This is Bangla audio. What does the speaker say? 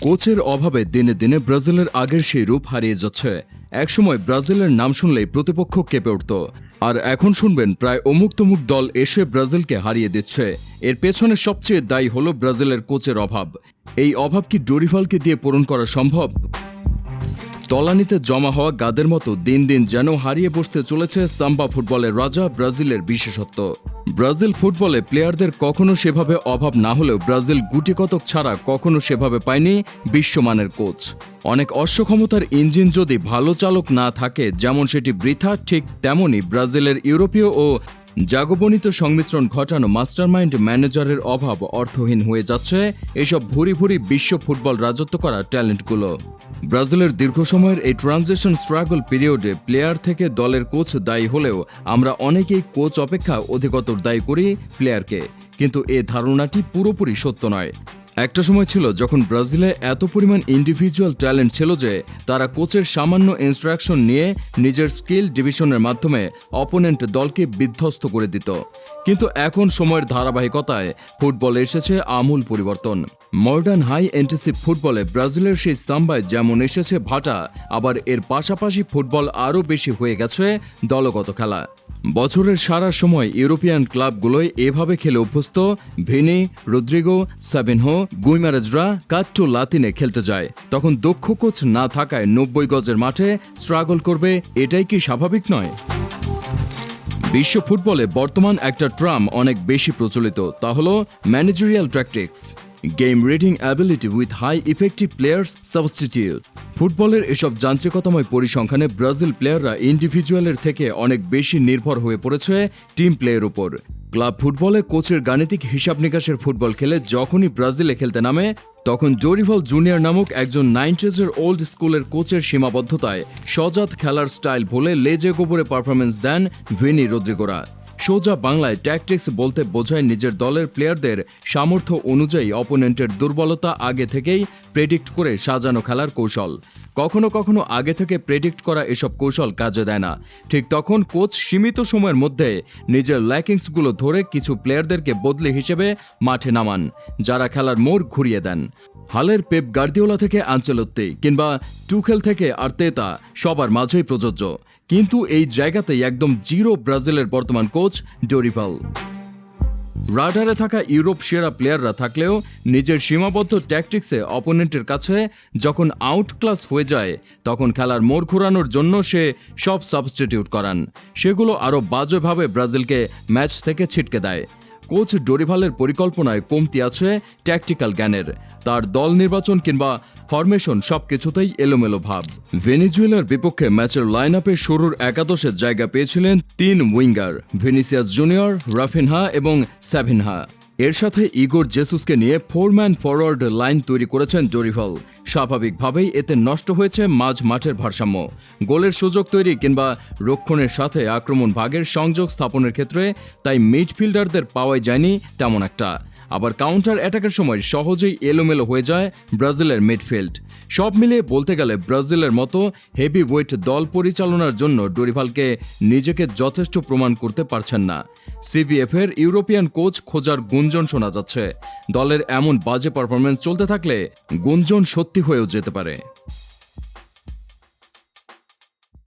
কোচের অভাবে দিনে দিনে ব্রাজিলের আগের সেই রূপ হারিয়ে যাচ্ছে। একসময় ব্রাজিলের নাম শুনলেই প্রতিপক্ষ কেঁপে উঠত। আর এখন শুনবেন প্রায় অমুক তমুক দল এসে ব্রাজিলকে হারিয়ে দিচ্ছে। এর পেছনে সবচেয়ে দায়ী হল ব্রাজিলের কোচের অভাব। এই অভাব কি ডোরিভালকে দিয়ে পূরণ করা সম্ভব? তলানিতে জমা হওয়া গাদের মতো দিন দিন যেন হারিয়ে বসতে চলেছে সাম্বা ফুটবলের রাজা ব্রাজিলের বিশেষত্ব। ব্রাজিল ফুটবলে প্লেয়ারদের কখনো সেভাবে অভাব না হলেও ব্রাজিল গুটি কতক ছাড়া কখনো সেভাবে পায়নি বিশ্বমানের কোচ। অনেক অশ্বক্ষমতার ইঞ্জিন যদি ভালো চালক না থাকে, যেমন সেটি বৃথা, ঠিক তেমনই ব্রাজিলের ইউরোপীয় ও জাগবনিত সংমিশ্রণ ঘটানো মাস্টারমাইন্ড ম্যানেজারের অভাব অর্থহীন হয়ে যাচ্ছে। এসব ভুরি ভুরি বিশ্ব ফুটবল রাজত্ব করা ট্যালেন্টগুলো। ব্রাজিলের দীর্ঘ সময়ের এই ট্রানজিশন স্ট্রাগল পিরিয়ডে প্লেয়ার থেকে দলের কোচ দায়ী হলেও আমরা অনেকেই কোচ অপেক্ষা অধিকতর দায়ী করি প্লেয়ারকে। কিন্তু এ ধারণাটি পুরোপুরি সত্য নয়। একটা সময় ছিল যখন ব্রাজিলে এত পরিমাণ ইন্ডিভিজুয়াল ট্যালেন্ট ছিল যে তারা কোচের সামান্য ইনস্ট্রাকশন নিয়ে নিজের স্কিল ডিভিশনের মাধ্যমে অপোনেন্ট দলকে বিধ্বস্ত করে দিত। কিন্তু এখন সময়ের ধারাবাহিকতায় ফুটবলে এসেছে আমূল পরিবর্তন। মডার্ন হাই এন্টিসিভ ফুটবলে ব্রাজিলের সেই সাম্বায় যেমন এসেছে ভাটা, আবার এর পাশাপাশি ফুটবল আরও বেশি হয়ে গেছে দলগত খেলা। বছরের সারা সময় ইউরোপিয়ান ক্লাবগুলোয় এভাবে খেলে অভ্যস্ত, ভিনি, রদ্রিগো, সাবিনহো, গুইমারেজরা কাট্টু লাতিনে খেলতে যায়। তখন দক্ষ কোচ না থাকায় নব্বই গজের মাঠে স্ট্রাগল করবে, এটাই কি স্বাভাবিক নয়? বিশ্ব ফুটবলে বর্তমান একটা ট্রাম অনেক বেশি প্রচলিত, তা হল managerial tactics game reading ability with high effective players substitute ফুটবলের এসব যান্ত্রিকতাময় পরিসংখ্যানে ব্রাজিল প্লেয়াররা ইন্ডিভিজুয়ালের থেকে অনেক বেশি নির্ভর হয়ে পড়েছে টিম প্লেয়ের উপর। ক্লাব ফুটবলে কোচের গাণিতিক হিসাব নিকাশের ফুটবল খেলে যখনই ব্রাজিলে খেলতে নামে, তখন জোরিভল জুনিয়র নামক একজন নাইনটিজের ওল্ড স্কুলের কোচের সীমাবদ্ধতায় সজাত খেলার স্টাইল ভুলে লেজে গোবরে পারফরমেন্স দেন ভেনি রদ্রিগোরা। সোজা বাংলায় ট্যাকটিক্স বলতে বোঝায় নিজের দলের প্লেয়ারদের সামর্থ্য অনুযায়ী অপোনেন্টের দুর্বলতা আগে থেকেই প্রেডিক্ট করে সাজানো খেলার কৌশল। কখনো কখনো আগে থেকে প্রেডিক্ট করা এসব কৌশল কাজে দেয় না। ঠিক তখন কোচ সীমিত সময়ের মধ্যে নিজের ল্যাকিংসগুলো ধরে কিছু প্লেয়ারদেরকে বদলি হিসেবে মাঠে নামান, যারা খেলার মোড় ঘুরিয়ে দেন। হালের পেপ গার্দিওলা থেকে আঞ্চলত্তি কিংবা টুখেল থেকে আর্তেতা সবার মাঝেই প্রযোজ্য। কিন্তু এই জায়গাতেই একদম জিরো ব্রাজিলের বর্তমান কোচ ডোরিভাল। রাডারে থাকা ইউরোপ সেরা প্লেয়াররা থাকলেও নিজের সীমাবদ্ধ ট্যাকটিক্সে অপোনেন্টের কাছে যখন আউট ক্লাস হয়ে যায়, তখন খেলার মোড় ঘোরানোর জন্য সে সব সাবস্টিটিউট করান। সেগুলো আরও বাজেভাবে ব্রাজিলকে ম্যাচ থেকে ছিটকে দেয়। কোচ ডোরিভালের পরিকল্পনায় কমতি আছে ট্যাকটিক্যাল জ্ঞানের। তার দল নির্বাচন কিংবা ফরমেশন সবকিছুতেই এলোমেলো ভাব। ভেনিজুয়েলার বিপক্ষে ম্যাচের লাইন আপে শুরুর একাদশের জায়গা পেয়েছিলেন তিন উইঙ্গার, ভেনিসিয়াস জুনিয়র, রাফিনহা এবং স্যাভিনহা। এর সাথে ইগোর জেসুসকে নিয়ে ফোর ম্যান ফরওয়ার্ড লাইন তৈরি করেছেন জরিভাল স্বাভাবিকভাবেই এতে নষ্ট হয়েছে মাঝ মাঠের ভারসাম্য। গোলের সুযোগ তৈরি কিংবা রক্ষণের সাথে আক্রমণ ভাগের সংযোগ স্থাপনের ক্ষেত্রে তাই মিডফিল্ডারদের পাওয়াই যায়নি তেমন একটা। আবার কাউন্টার অ্যাটাকের সময় সহজেই এলোমেলো হয়ে যায় ব্রাজিলের মিডফিল্ড সব মিলিয়ে বলতে গেলে ব্রাজিলের মতো হেভি ওয়েট দল পরিচালনার জন্য ডোরিভালকে নিজেকে যথেষ্ট প্রমাণ করতে পারছেন না। সিবিএফ এর ইউরোপিয়ান কোচ খোঁজার গুঞ্জন শোনা যাচ্ছে। দলের এমন বাজে পারফরমেন্স চলতে থাকলে গুঞ্জন সত্যি হয়েও যেতে পারে।